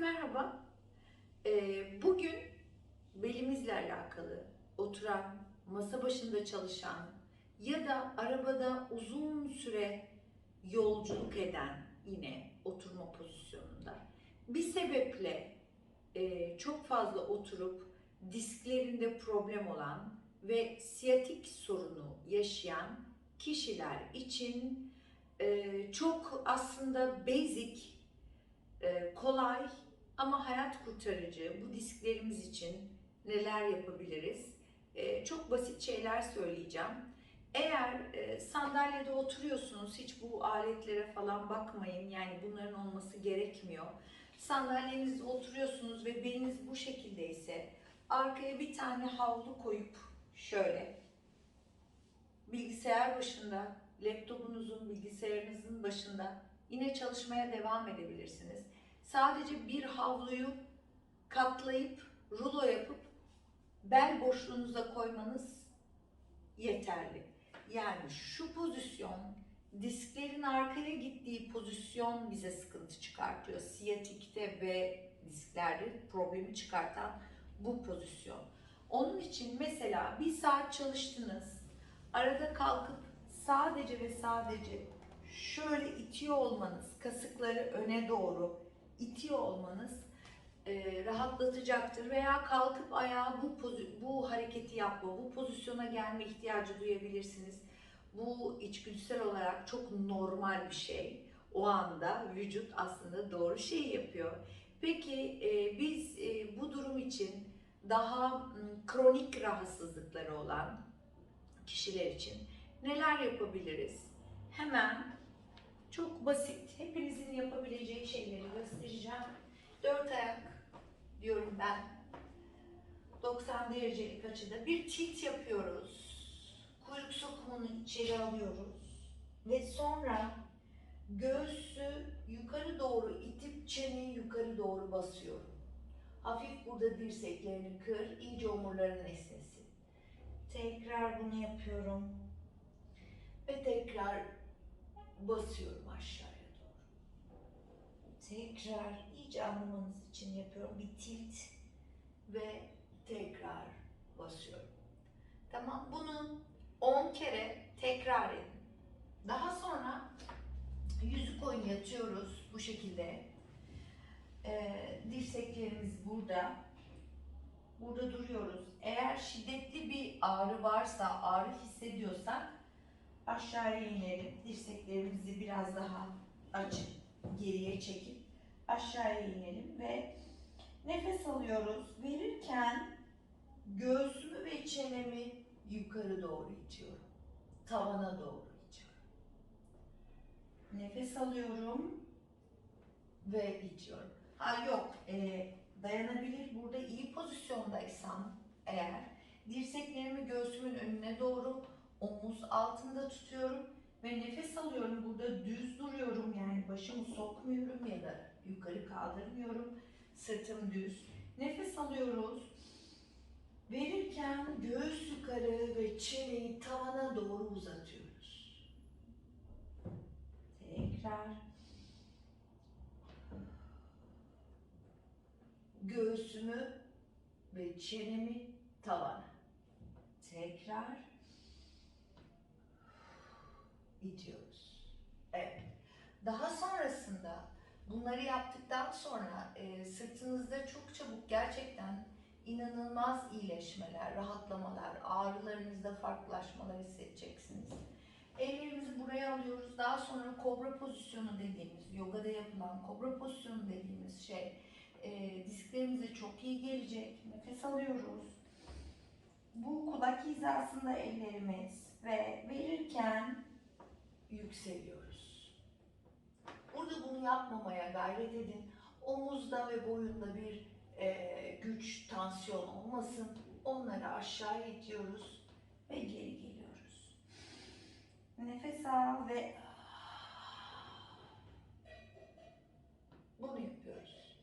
merhaba. Ee, bugün belimizle alakalı oturan, masa başında çalışan ya da arabada uzun süre yolculuk eden yine oturma pozisyonunda bir sebeple e, çok fazla oturup disklerinde problem olan ve siyatik sorunu yaşayan kişiler için e, çok aslında basic e, kolay ama hayat kurtarıcı bu disklerimiz için neler yapabiliriz? E, çok basit şeyler söyleyeceğim. Eğer e, sandalyede oturuyorsunuz hiç bu aletlere falan bakmayın. Yani bunların olması gerekmiyor. Sandalyenizde oturuyorsunuz ve beliniz bu şekilde ise arkaya bir tane havlu koyup şöyle bilgisayar başında, laptopunuzun, bilgisayarınızın başında yine çalışmaya devam edebilirsiniz. Sadece bir havluyu katlayıp, rulo yapıp bel boşluğunuza koymanız yeterli. Yani şu pozisyon, disklerin arkaya gittiği pozisyon bize sıkıntı çıkartıyor. Siyatikte ve disklerde problemi çıkartan bu pozisyon. Onun için mesela bir saat çalıştınız, arada kalkıp sadece ve sadece şöyle itiyor olmanız, kasıkları öne doğru itiyor olmanız e, rahatlatacaktır veya kalkıp ayağa bu bu hareketi yapma, bu pozisyona gelme ihtiyacı duyabilirsiniz. Bu içgüdüsel olarak çok normal bir şey. O anda vücut aslında doğru şeyi yapıyor. Peki e, biz e, bu durum için daha m, kronik rahatsızlıkları olan kişiler için neler yapabiliriz? Hemen çok basit, yapabileceği şeyleri göstereceğim. Dört ayak diyorum ben. 90 derecelik açıda bir tilt yapıyoruz. Kuyruk sokumunu içeri alıyoruz. Ve sonra göğsü yukarı doğru itip çeneyi yukarı doğru basıyorum. Hafif burada dirseklerini kır, iyice omurların esnesin. Tekrar bunu yapıyorum. Ve tekrar basıyorum doğru. Tekrar iyice anlamanız için yapıyorum. Bir tilt ve tekrar basıyorum. Tamam bunu 10 kere tekrar edin. Daha sonra yüzü koyun yatıyoruz bu şekilde. Ee, dirseklerimiz burada. Burada duruyoruz. Eğer şiddetli bir ağrı varsa, ağrı hissediyorsak aşağıya inelim. Dirseklerimizi biraz daha açıp geriye çekip aşağıya inelim ve nefes alıyoruz. Verirken göğsümü ve çenemi yukarı doğru itiyorum. Tavana doğru itiyorum. Nefes alıyorum ve itiyorum. Ha yok, e, dayanabilir. Burada iyi pozisyondaysam eğer dirseklerimi göğsümün önüne doğru omuz altında tutuyorum ve nefes alıyorum. Burada düz duruyorum yani başımı sokmuyorum ya da yukarı kaldırmıyorum. Sırtım düz. Nefes alıyoruz. Verirken göğüs yukarı ve çeneyi tavana doğru uzatıyoruz. Tekrar. Göğsümü ve çenemi tavana. Tekrar itiyoruz. Evet. Daha sonrasında bunları yaptıktan sonra e, sırtınızda çok çabuk gerçekten inanılmaz iyileşmeler, rahatlamalar, ağrılarınızda farklılaşmalar hissedeceksiniz. Ellerimizi buraya alıyoruz. Daha sonra kobra pozisyonu dediğimiz, yogada yapılan kobra pozisyonu dediğimiz şey e, disklerimize çok iyi gelecek. Nefes alıyoruz. Bu kulak hizasında ellerimiz ve verirken yükseliyoruz. Burada bunu yapmamaya gayret edin. Omuzda ve boyunda bir e, güç, tansiyon olmasın. Onları aşağı itiyoruz ve geri geliyoruz. Nefes al ve bunu yapıyoruz.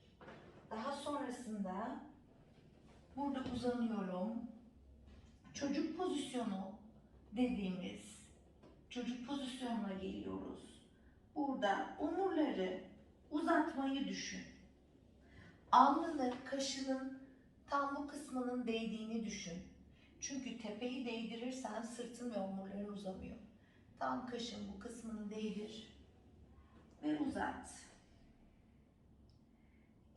Daha sonrasında burada uzanıyorum. Çocuk pozisyonu dediğimiz çocuk pozisyonuna geliyoruz. Burada omurları uzatmayı düşün. Alnının, kaşının tam bu kısmının değdiğini düşün. Çünkü tepeyi değdirirsen sırtın ve omurların uzamıyor. Tam kaşın bu kısmını değdir ve uzat.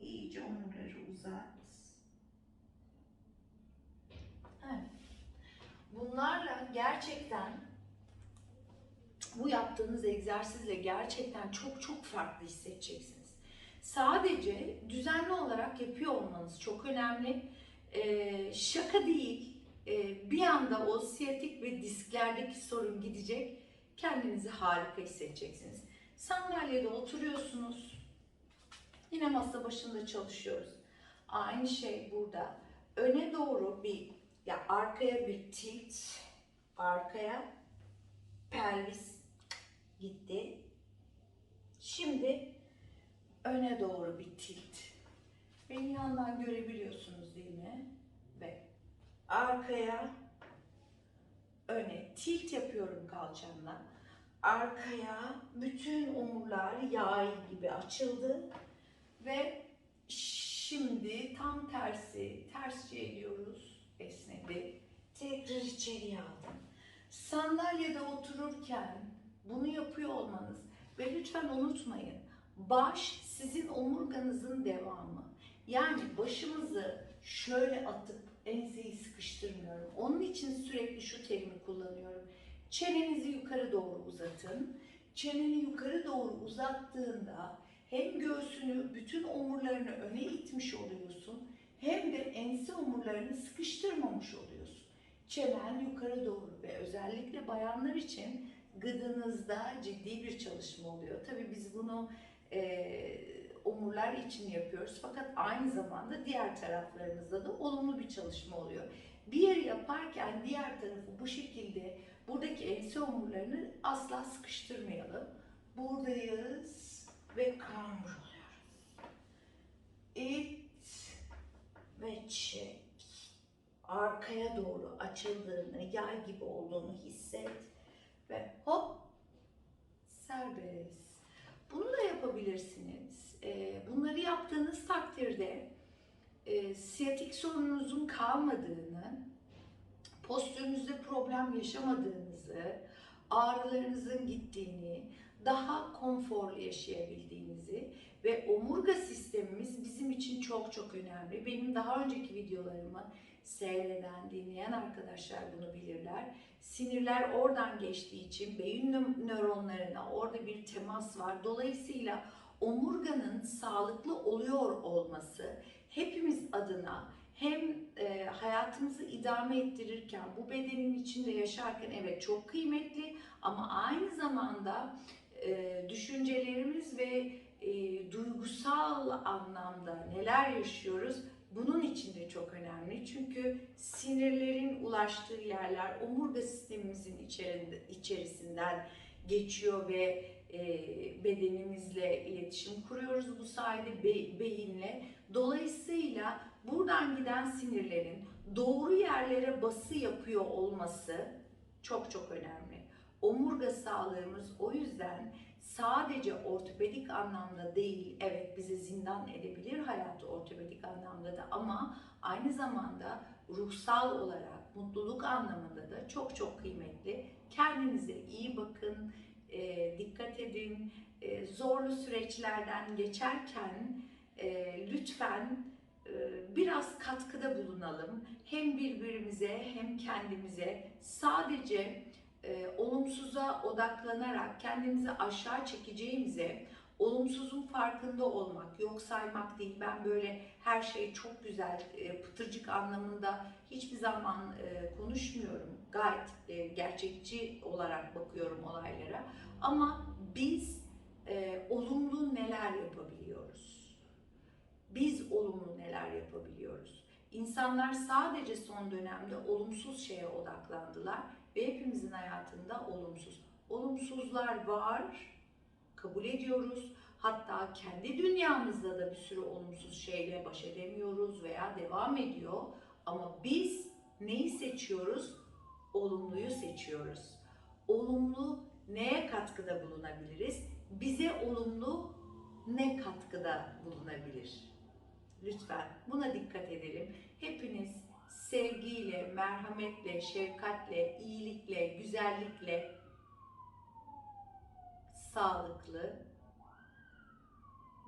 İyice omurları uzat. Evet. Bunlarla gerçekten bu yaptığınız egzersizle gerçekten çok çok farklı hissedeceksiniz. Sadece düzenli olarak yapıyor olmanız çok önemli. Ee, şaka değil. Ee, bir anda o siyatik ve disklerdeki sorun gidecek. Kendinizi harika hissedeceksiniz. Sandalyede oturuyorsunuz. Yine masa başında çalışıyoruz. Aynı şey burada. Öne doğru bir ya arkaya bir tilt, arkaya pelvis gitti. Şimdi öne doğru bir tilt. Beni yandan görebiliyorsunuz değil mi? Ve arkaya öne tilt yapıyorum kalçamla. Arkaya bütün omurlar yay gibi açıldı ve şimdi tam tersi ters çeviriyoruz. Esnedi. Tekrar içeriye aldım. Sandalyede otururken bunu yapıyor olmanız ve lütfen unutmayın baş sizin omurganızın devamı. Yani başımızı şöyle atıp enseyi sıkıştırmıyorum. Onun için sürekli şu terimi kullanıyorum. Çenenizi yukarı doğru uzatın. Çeneni yukarı doğru uzattığında hem göğsünü, bütün omurlarını öne itmiş oluyorsun hem de ense omurlarını sıkıştırmamış oluyorsun. Çenen yukarı doğru ve özellikle bayanlar için gıdınızda ciddi bir çalışma oluyor. Tabii biz bunu e, omurlar için yapıyoruz fakat aynı zamanda diğer taraflarımızda da olumlu bir çalışma oluyor. Bir yeri yaparken diğer tarafı bu şekilde buradaki ense omurlarını asla sıkıştırmayalım. Buradayız ve kambur oluyoruz. İt ve çek. Arkaya doğru açıldığını, yay gibi olduğunu hisset ve hop serbest. Bunu da yapabilirsiniz. Ee, Bunları yaptığınız takdirde e, siyatik sorununuzun kalmadığını, postürünüzde problem yaşamadığınızı, ağrılarınızın gittiğini, daha konforlu yaşayabildiğinizi ve omurga sistemimiz bizim için çok çok önemli. Benim daha önceki videolarımı seyreden, dinleyen arkadaşlar bunu bilirler. Sinirler oradan geçtiği için beyin nö- nöronlarına orada bir temas var. Dolayısıyla omurganın sağlıklı oluyor olması hepimiz adına hem e, hayatımızı idame ettirirken bu bedenin içinde yaşarken evet çok kıymetli ama aynı zamanda e, düşüncelerimiz ve e, duygusal anlamda neler yaşıyoruz bunun için de çok önemli. Çünkü sinirlerin ulaştığı yerler omurga sistemimizin içerisinde, içerisinden geçiyor ve e, bedenimizle iletişim kuruyoruz bu sayede be- beyinle. Dolayısıyla buradan giden sinirlerin doğru yerlere bası yapıyor olması çok çok önemli. Omurga sağlığımız o yüzden sadece ortopedik anlamda değil, evet bize zindan edebilir hayatı ortopedik anlamda da ama aynı zamanda ruhsal olarak mutluluk anlamında da çok çok kıymetli. Kendinize iyi bakın, e, dikkat edin. E, zorlu süreçlerden geçerken e, lütfen e, biraz katkıda bulunalım. Hem birbirimize hem kendimize sadece e, olumsuza odaklanarak kendimizi aşağı çekeceğimize olumsuzun farkında olmak, yok saymak değil. Ben böyle her şey çok güzel, e, pıtırcık anlamında hiçbir zaman e, konuşmuyorum. Gayet e, gerçekçi olarak bakıyorum olaylara. Ama biz e, olumlu neler yapabiliyoruz? Biz olumlu neler yapabiliyoruz? İnsanlar sadece son dönemde olumsuz şeye odaklandılar ve hepimizin hayatında olumsuz. Olumsuzlar var, kabul ediyoruz. Hatta kendi dünyamızda da bir sürü olumsuz şeyle baş edemiyoruz veya devam ediyor. Ama biz neyi seçiyoruz? Olumluyu seçiyoruz. Olumlu neye katkıda bulunabiliriz? Bize olumlu ne katkıda bulunabilir? Lütfen buna dikkat edelim. Hepiniz sevgiyle, merhametle, şefkatle, iyilikle, güzellikle, sağlıklı,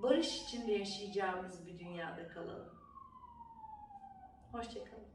barış içinde yaşayacağımız bir dünyada kalalım. Hoşçakalın.